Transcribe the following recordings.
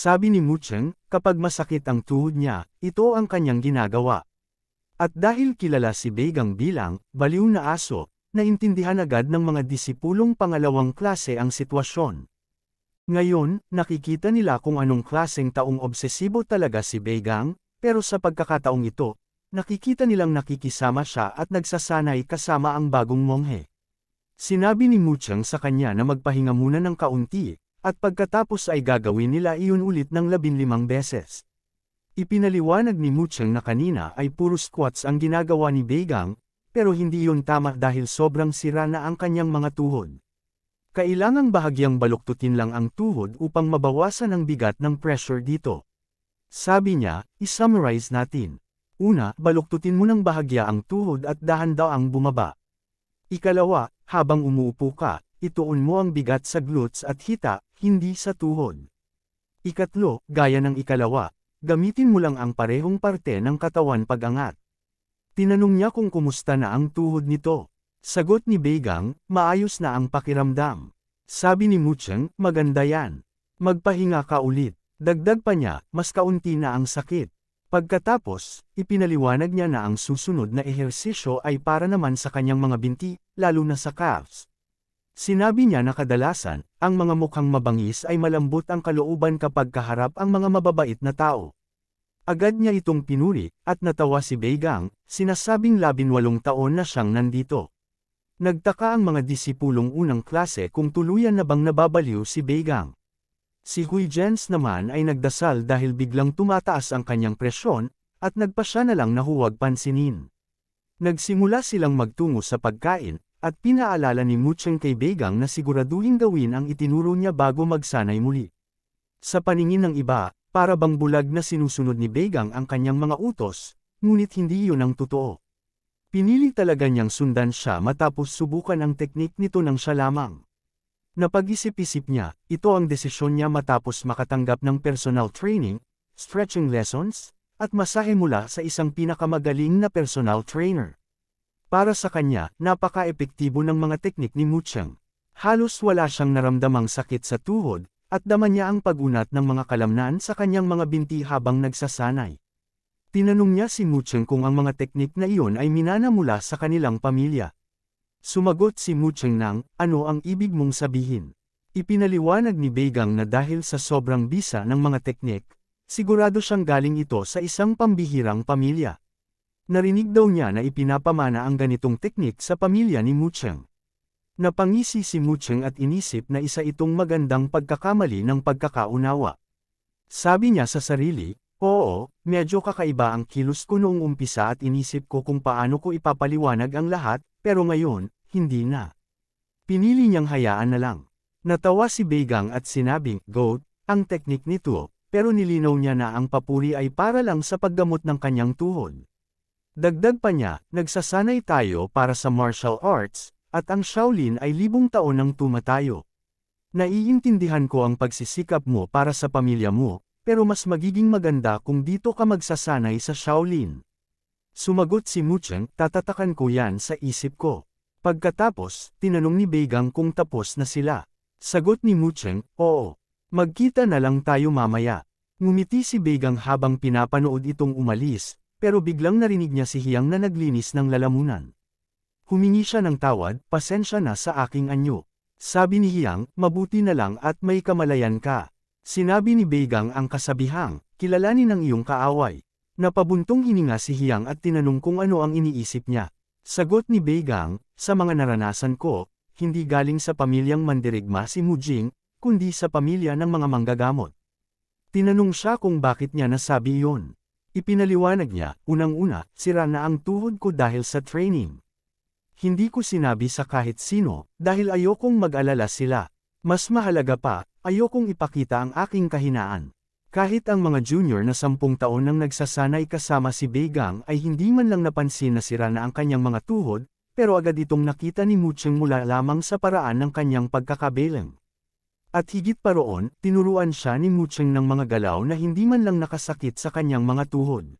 Sabi ni Mucheng, kapag masakit ang tuhod niya, ito ang kanyang ginagawa. At dahil kilala si Begang bilang, baliw na aso, naintindihan agad ng mga disipulong pangalawang klase ang sitwasyon. Ngayon, nakikita nila kung anong klaseng taong obsesibo talaga si Begang, pero sa pagkakataong ito, nakikita nilang nakikisama siya at nagsasanay kasama ang bagong monghe. Sinabi ni Muchang sa kanya na magpahinga muna ng kaunti, at pagkatapos ay gagawin nila iyon ulit ng labinlimang beses. Ipinaliwanag ni Muchang na kanina ay puro squats ang ginagawa ni Begang, pero hindi iyon tama dahil sobrang sira na ang kanyang mga tuhod. Kailangang bahagyang baluktutin lang ang tuhod upang mabawasan ang bigat ng pressure dito. Sabi niya, isummarize natin. Una, baluktutin mo ng bahagya ang tuhod at dahan-daang bumaba. Ikalawa, habang umuupo ka, ituon mo ang bigat sa glutes at hita, hindi sa tuhod. Ikatlo, gaya ng ikalawa, gamitin mo lang ang parehong parte ng katawan pag-angat. Tinanong niya kung kumusta na ang tuhod nito. Sagot ni Begang, maayos na ang pakiramdam. Sabi ni Mucheng, maganda yan. Magpahinga ka ulit. Dagdag pa niya, mas kaunti na ang sakit. Pagkatapos, ipinaliwanag niya na ang susunod na ehersisyo ay para naman sa kanyang mga binti, lalo na sa calves. Sinabi niya na kadalasan, ang mga mukhang mabangis ay malambot ang kalooban kapag kaharap ang mga mababait na tao. Agad niya itong pinuri, at natawa si Beigang, sinasabing labinwalong taon na siyang nandito. Nagtaka ang mga disipulong unang klase kung tuluyan na bang nababaliw si Beigang. Si Hui Jens naman ay nagdasal dahil biglang tumataas ang kanyang presyon, at nagpa siya na lang na huwag pansinin. Nagsimula silang magtungo sa pagkain, at pinaalala ni Mucheng kay Begang na siguraduhin gawin ang itinuro niya bago magsanay muli. Sa paningin ng iba, para bang bulag na sinusunod ni Begang ang kanyang mga utos, ngunit hindi yun ang totoo. Pinili talaga niyang sundan siya matapos subukan ang teknik nito ng siya lamang. Napag-isip-isip niya, ito ang desisyon niya matapos makatanggap ng personal training, stretching lessons, at masahe mula sa isang pinakamagaling na personal trainer. Para sa kanya, napaka-epektibo ng mga teknik ni Muchang. Halos wala siyang naramdamang sakit sa tuhod, at dama niya ang pagunat ng mga kalamnan sa kanyang mga binti habang nagsasanay. Tinanong niya si Muchang kung ang mga teknik na iyon ay minana mula sa kanilang pamilya. Sumagot si Mucheng nang, ano ang ibig mong sabihin? Ipinaliwanag ni Begang na dahil sa sobrang bisa ng mga teknik, sigurado siyang galing ito sa isang pambihirang pamilya. Narinig daw niya na ipinapamana ang ganitong teknik sa pamilya ni Mucheng. Napangisi si Mucheng at inisip na isa itong magandang pagkakamali ng pagkakaunawa. Sabi niya sa sarili, oo, medyo kakaiba ang kilos ko noong umpisa at inisip ko kung paano ko ipapaliwanag ang lahat, pero ngayon, hindi na. Pinili niyang hayaan na lang. Natawa si Begang at sinabing, Goat, ang teknik nito, pero nilinaw niya na ang papuri ay para lang sa paggamot ng kanyang tuhod. Dagdag pa niya, nagsasanay tayo para sa martial arts, at ang Shaolin ay libong taon nang tumatayo. Naiintindihan ko ang pagsisikap mo para sa pamilya mo, pero mas magiging maganda kung dito ka magsasanay sa Shaolin. Sumagot si Mucheng, tatatakan ko yan sa isip ko. Pagkatapos, tinanong ni Begang kung tapos na sila. Sagot ni Mucheng, oo. Magkita na lang tayo mamaya. Ngumiti si Begang habang pinapanood itong umalis, pero biglang narinig niya si Hiyang na naglinis ng lalamunan. Humingi siya ng tawad, pasensya na sa aking anyo. Sabi ni Hiyang, mabuti na lang at may kamalayan ka. Sinabi ni Begang ang kasabihang, kilalanin ang iyong kaaway. Napabuntong hininga si Hiyang at tinanong kung ano ang iniisip niya. Sagot ni Beigang, sa mga naranasan ko, hindi galing sa pamilyang mandirigma si Mujing, kundi sa pamilya ng mga manggagamot. Tinanong siya kung bakit niya nasabi iyon. Ipinaliwanag niya, unang-una, sira na ang tuhod ko dahil sa training. Hindi ko sinabi sa kahit sino, dahil ayokong mag-alala sila. Mas mahalaga pa, ayokong ipakita ang aking kahinaan. Kahit ang mga junior na sampung taon nang nagsasanay kasama si Begang ay hindi man lang napansin na sira na ang kanyang mga tuhod, pero agad itong nakita ni Mucheng mula lamang sa paraan ng kanyang pagkakabelang. At higit pa roon, tinuruan siya ni Mucheng ng mga galaw na hindi man lang nakasakit sa kanyang mga tuhod.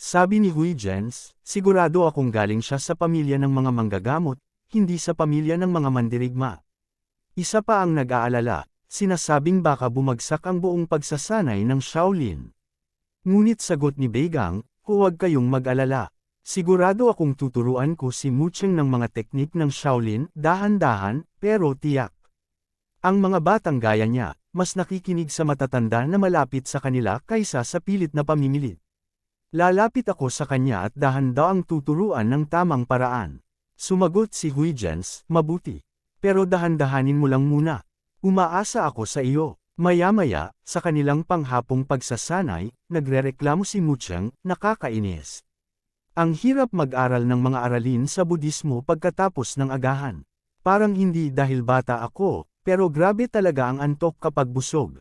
Sabi ni Hui Jens, sigurado akong galing siya sa pamilya ng mga manggagamot, hindi sa pamilya ng mga mandirigma. Isa pa ang nag-aalala, sinasabing baka bumagsak ang buong pagsasanay ng Shaolin. Ngunit sagot ni Beigang, huwag kayong mag-alala. Sigurado akong tuturuan ko si Mucheng ng mga teknik ng Shaolin, dahan-dahan, pero tiyak. Ang mga batang gaya niya, mas nakikinig sa matatanda na malapit sa kanila kaysa sa pilit na pamimilit. Lalapit ako sa kanya at dahan-daang tuturuan ng tamang paraan. Sumagot si Huijens, mabuti. Pero dahan-dahanin mo lang muna. Umaasa ako sa iyo. Maya-maya, sa kanilang panghapong pagsasanay, nagrereklamo si Mucheng, nakakainis. Ang hirap mag-aral ng mga aralin sa Budismo pagkatapos ng agahan. Parang hindi dahil bata ako, pero grabe talaga ang antok kapag busog.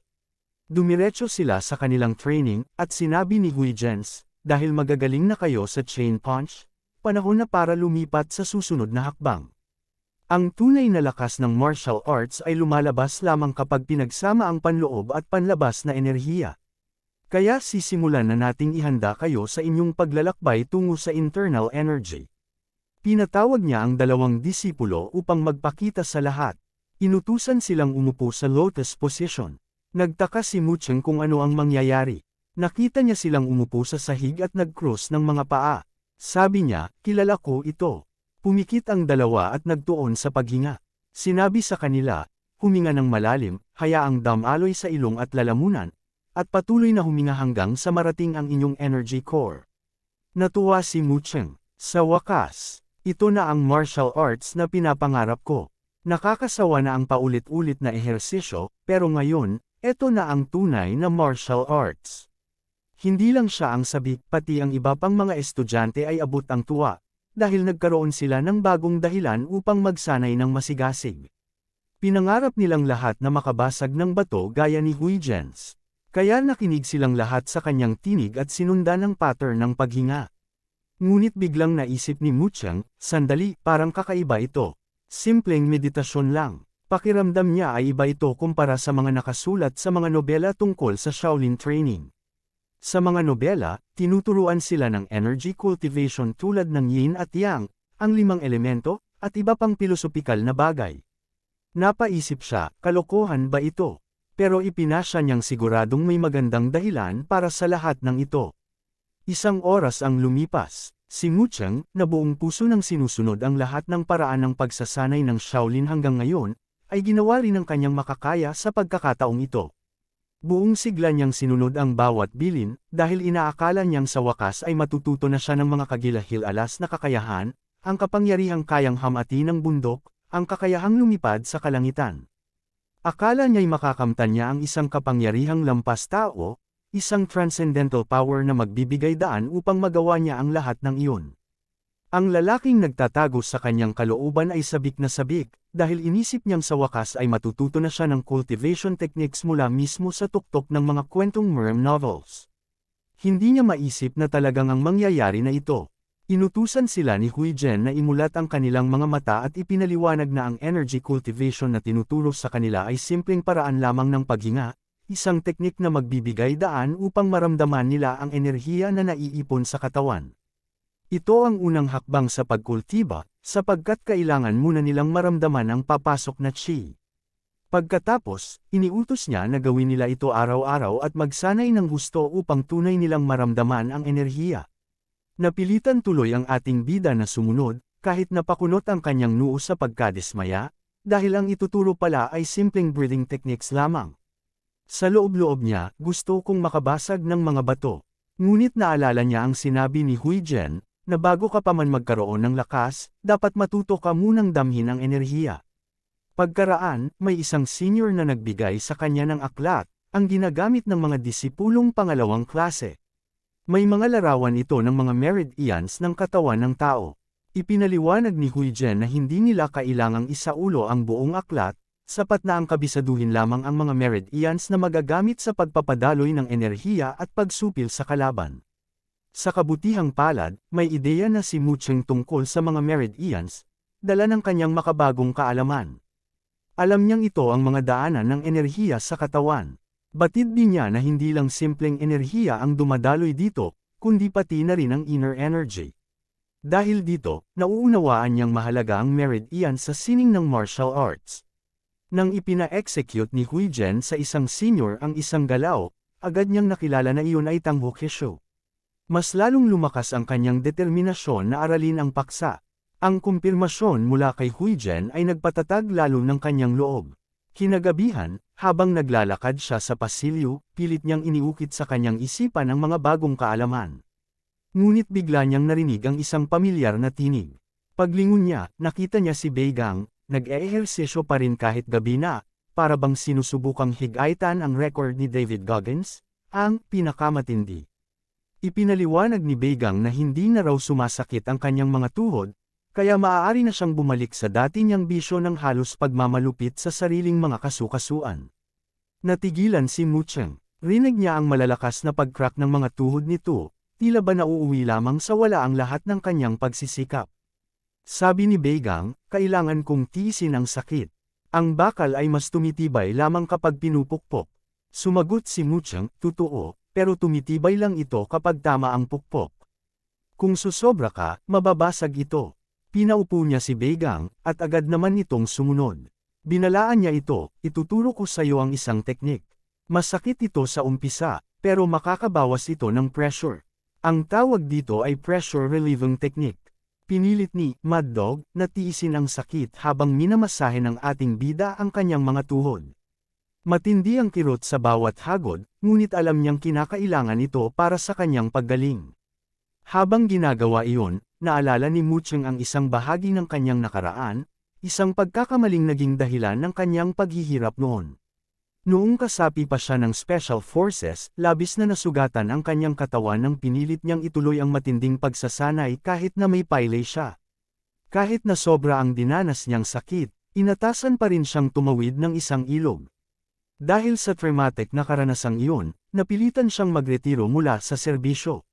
Dumiretso sila sa kanilang training, at sinabi ni Huijens, dahil magagaling na kayo sa chain punch, panahon na para lumipat sa susunod na hakbang. Ang tunay na lakas ng martial arts ay lumalabas lamang kapag pinagsama ang panloob at panlabas na enerhiya. Kaya sisimulan na nating ihanda kayo sa inyong paglalakbay tungo sa internal energy. Pinatawag niya ang dalawang disipulo upang magpakita sa lahat. Inutusan silang umupo sa lotus position. Nagtaka si Mucheng kung ano ang mangyayari. Nakita niya silang umupo sa sahig at nag-cross ng mga paa. Sabi niya, kilala ko ito. Pumikit ang dalawa at nagtuon sa paghinga. Sinabi sa kanila, huminga ng malalim, hayaang damaloy sa ilong at lalamunan, at patuloy na huminga hanggang sa marating ang inyong energy core. Natuwa si Mucheng. Sa wakas, ito na ang martial arts na pinapangarap ko. Nakakasawa na ang paulit-ulit na ehersisyo, pero ngayon, ito na ang tunay na martial arts. Hindi lang siya ang sabik, pati ang iba pang mga estudyante ay abot ang tuwa, dahil nagkaroon sila ng bagong dahilan upang magsanay ng masigasig. Pinangarap nilang lahat na makabasag ng bato gaya ni Huygens. Kaya nakinig silang lahat sa kanyang tinig at sinundan ng pattern ng paghinga. Ngunit biglang naisip ni Muchang, sandali, parang kakaiba ito. Simpleng meditasyon lang. Pakiramdam niya ay iba ito kumpara sa mga nakasulat sa mga nobela tungkol sa Shaolin training. Sa mga nobela, tinuturuan sila ng energy cultivation tulad ng yin at yang, ang limang elemento, at iba pang pilosopikal na bagay. Napaisip siya, kalokohan ba ito? Pero ipinasya niyang siguradong may magandang dahilan para sa lahat ng ito. Isang oras ang lumipas. Si Mucheng, na buong puso nang sinusunod ang lahat ng paraan ng pagsasanay ng Shaolin hanggang ngayon, ay ginawa rin ng kanyang makakaya sa pagkakataong ito. Buong sigla niyang sinunod ang bawat bilin, dahil inaakala niyang sa wakas ay matututo na siya ng mga kagilahil-alas na kakayahan, ang kapangyarihang kayang hamati ng bundok, ang kakayahang lumipad sa kalangitan. Akala niya'y makakamtan niya ang isang kapangyarihang lampas tao, isang transcendental power na magbibigay daan upang magawa niya ang lahat ng iyon. Ang lalaking nagtatago sa kanyang kalooban ay sabik na sabik, dahil inisip niyang sa wakas ay matututo na siya ng cultivation techniques mula mismo sa tuktok ng mga kwentong Murm novels. Hindi niya maisip na talagang ang mangyayari na ito. Inutusan sila ni Hui Zhen na imulat ang kanilang mga mata at ipinaliwanag na ang energy cultivation na tinuturo sa kanila ay simpleng paraan lamang ng paghinga, isang teknik na magbibigay daan upang maramdaman nila ang enerhiya na naiipon sa katawan. Ito ang unang hakbang sa pagkultiba, sapagkat kailangan muna nilang maramdaman ang papasok na chi. Pagkatapos, iniutos niya na gawin nila ito araw-araw at magsanay ng gusto upang tunay nilang maramdaman ang enerhiya. Napilitan tuloy ang ating bida na sumunod, kahit napakunot ang kanyang noo sa pagkadismaya, dahil ang ituturo pala ay simpleng breathing techniques lamang. Sa loob-loob niya, gusto kong makabasag ng mga bato. Ngunit naalala niya ang sinabi ni Hui Zhen, na bago ka pa man magkaroon ng lakas, dapat matuto ka munang damhin ang enerhiya. Pagkaraan, may isang senior na nagbigay sa kanya ng aklat, ang ginagamit ng mga disipulong pangalawang klase. May mga larawan ito ng mga meridians ng katawan ng tao. Ipinaliwanag ni Huijen na hindi nila kailangang isaulo ang buong aklat, sapat na ang kabisaduhin lamang ang mga meridians na magagamit sa pagpapadaloy ng enerhiya at pagsupil sa kalaban. Sa kabutihang palad, may ideya na si Mucheng tungkol sa mga meridians, dala ng kanyang makabagong kaalaman. Alam niyang ito ang mga daanan ng enerhiya sa katawan. Batid din niya na hindi lang simpleng enerhiya ang dumadaloy dito, kundi pati na rin ang inner energy. Dahil dito, nauunawaan niyang mahalaga ang meridian sa sining ng martial arts. Nang ipina-execute ni Huijen sa isang senior ang isang galaw, agad niyang nakilala na iyon ay Tang Hokesho. Mas lalong lumakas ang kanyang determinasyon na aralin ang paksa. Ang kumpirmasyon mula kay Huijen ay nagpatatag lalo ng kanyang loob. Kinagabihan, habang naglalakad siya sa pasilyo, pilit niyang iniukit sa kanyang isipan ang mga bagong kaalaman. Ngunit bigla niyang narinig ang isang pamilyar na tinig. Paglingon niya, nakita niya si Beigang, nag-eehersesyo pa rin kahit gabi na, para bang sinusubukang higaitan ang record ni David Goggins, ang pinakamatindi. Ipinaliwanag ni Beigang na hindi na raw sumasakit ang kanyang mga tuhod, kaya maaari na siyang bumalik sa dati niyang bisyo ng halos pagmamalupit sa sariling mga kasukasuan. Natigilan si Mucheng. Rinig niya ang malalakas na pagcrack ng mga tuhod nito, tila ba nauuwi lamang sa wala ang lahat ng kanyang pagsisikap. Sabi ni Beigang, kailangan kong tiisin ang sakit. Ang bakal ay mas tumitibay lamang kapag pinupukpok. Sumagot si Muchang, totoo, pero tumitibay lang ito kapag tama ang pukpok. Kung susobra ka, mababasag ito. Pinaupo niya si Beigang, at agad naman itong sumunod. Binalaan niya ito, ituturo ko sa iyo ang isang teknik. Masakit ito sa umpisa, pero makakabawas ito ng pressure. Ang tawag dito ay pressure relieving technique. Pinilit ni Mad Dog na tiisin ang sakit habang minamasahe ng ating bida ang kanyang mga tuhod. Matindi ang kirot sa bawat hagod, ngunit alam niyang kinakailangan ito para sa kanyang paggaling. Habang ginagawa iyon, naalala ni Mucheng ang isang bahagi ng kanyang nakaraan, isang pagkakamaling naging dahilan ng kanyang paghihirap noon. Noong kasapi pa siya ng Special Forces, labis na nasugatan ang kanyang katawan nang pinilit niyang ituloy ang matinding pagsasanay kahit na may pailay siya. Kahit na sobra ang dinanas niyang sakit, inatasan pa rin siyang tumawid ng isang ilog. Dahil sa traumatic na karanasang iyon, napilitan siyang magretiro mula sa serbisyo.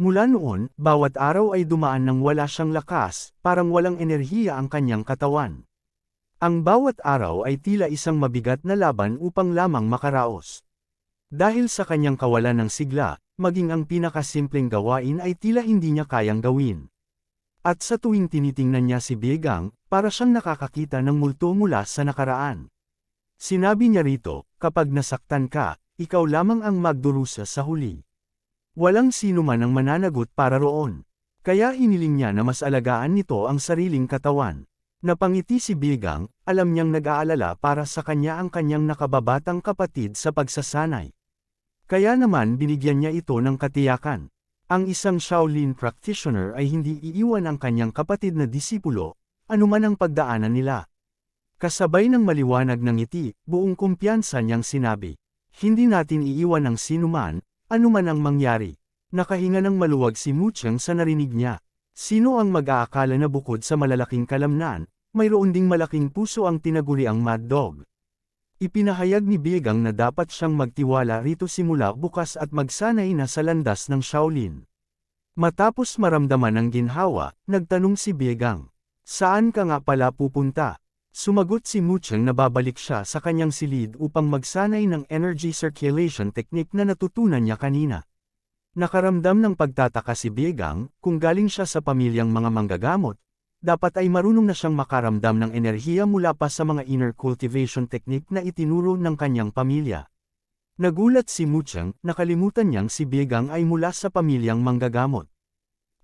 Mula noon, bawat araw ay dumaan ng wala siyang lakas, parang walang enerhiya ang kanyang katawan. Ang bawat araw ay tila isang mabigat na laban upang lamang makaraos. Dahil sa kanyang kawalan ng sigla, maging ang pinakasimpleng gawain ay tila hindi niya kayang gawin. At sa tuwing tinitingnan niya si Biegang, para siyang nakakakita ng multo mula sa nakaraan. Sinabi niya rito, kapag nasaktan ka, ikaw lamang ang magdurusa sa huli. Walang sino man ang mananagot para roon. Kaya hiniling niya na mas alagaan nito ang sariling katawan. Napangiti si Bigang, alam niyang nag-aalala para sa kanya ang kanyang nakababatang kapatid sa pagsasanay. Kaya naman binigyan niya ito ng katiyakan. Ang isang Shaolin practitioner ay hindi iiwan ang kanyang kapatid na disipulo, anuman ang pagdaanan nila. Kasabay ng maliwanag ng ngiti, buong kumpiyansa niyang sinabi, Hindi natin iiwan ang sinuman, anuman ang mangyari. Nakahinga ng maluwag si Mucheng sa narinig niya. Sino ang mag-aakala na bukod sa malalaking kalamnan, mayroon ding malaking puso ang tinaguri ang Mad Dog. Ipinahayag ni Biegang na dapat siyang magtiwala rito simula bukas at magsanay na sa landas ng Shaolin. Matapos maramdaman ang ginhawa, nagtanong si Biegang, Saan ka nga pala pupunta? Sumagot si Mucheng na babalik siya sa kanyang silid upang magsanay ng energy circulation technique na natutunan niya kanina. Nakaramdam ng pagtataka si Biegang, kung galing siya sa pamilyang mga manggagamot, dapat ay marunong na siyang makaramdam ng enerhiya mula pa sa mga inner cultivation technique na itinuro ng kanyang pamilya. Nagulat si Muchang, nakalimutan niyang si Biegang ay mula sa pamilyang manggagamot.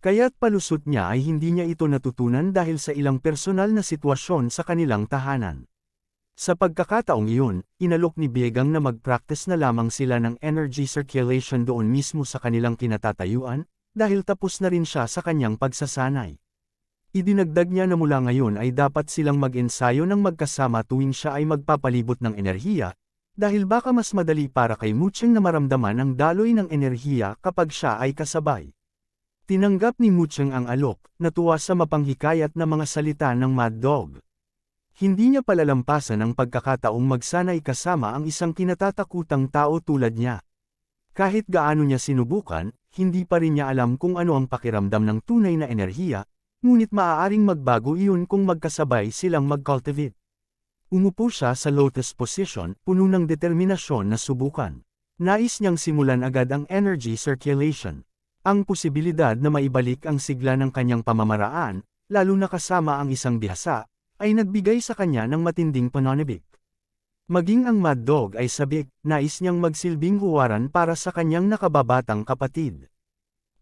Kaya't palusot niya ay hindi niya ito natutunan dahil sa ilang personal na sitwasyon sa kanilang tahanan. Sa pagkakataong iyon, inalok ni Biegang na mag-practice na lamang sila ng energy circulation doon mismo sa kanilang kinatatayuan, dahil tapos na rin siya sa kanyang pagsasanay. Idinagdag niya na mula ngayon ay dapat silang mag-ensayo ng magkasama tuwing siya ay magpapalibot ng enerhiya, dahil baka mas madali para kay Mucheng na maramdaman ang daloy ng enerhiya kapag siya ay kasabay. Tinanggap ni Mucheng ang alok, natuwa sa mapanghikayat na mga salita ng Mad Dog. Hindi niya palalampasan ang pagkakataong magsanay kasama ang isang kinatatakutang tao tulad niya. Kahit gaano niya sinubukan, hindi pa rin niya alam kung ano ang pakiramdam ng tunay na enerhiya, Ngunit maaaring magbago iyon kung magkasabay silang mag-cultivate. Umupo siya sa lotus position, puno ng determinasyon na subukan. Nais niyang simulan agad ang energy circulation. Ang posibilidad na maibalik ang sigla ng kanyang pamamaraan, lalo na kasama ang isang bihasa, ay nagbigay sa kanya ng matinding pananabik. Maging ang Mad Dog ay sabik, nais niyang magsilbing huwaran para sa kanyang nakababatang kapatid.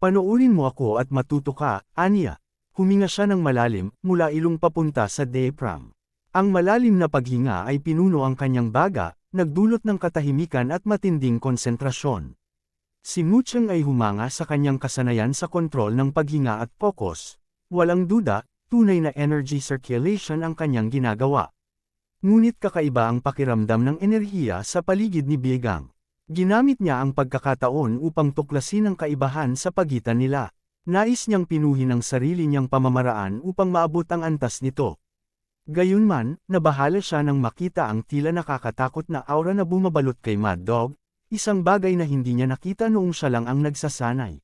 Panoorin mo ako at matuto ka, Anya. Huminga siya ng malalim, mula ilong papunta sa diaphragm. Ang malalim na paghinga ay pinuno ang kanyang baga, nagdulot ng katahimikan at matinding konsentrasyon. Si Mucheng ay humanga sa kanyang kasanayan sa kontrol ng paghinga at focus. Walang duda, tunay na energy circulation ang kanyang ginagawa. Ngunit kakaiba ang pakiramdam ng enerhiya sa paligid ni Biegang. Ginamit niya ang pagkakataon upang tuklasin ang kaibahan sa pagitan nila. Nais niyang pinuhin ang sarili niyang pamamaraan upang maabot ang antas nito. Gayunman, nabahala siya nang makita ang tila nakakatakot na aura na bumabalot kay Mad Dog, isang bagay na hindi niya nakita noong siya lang ang nagsasanay.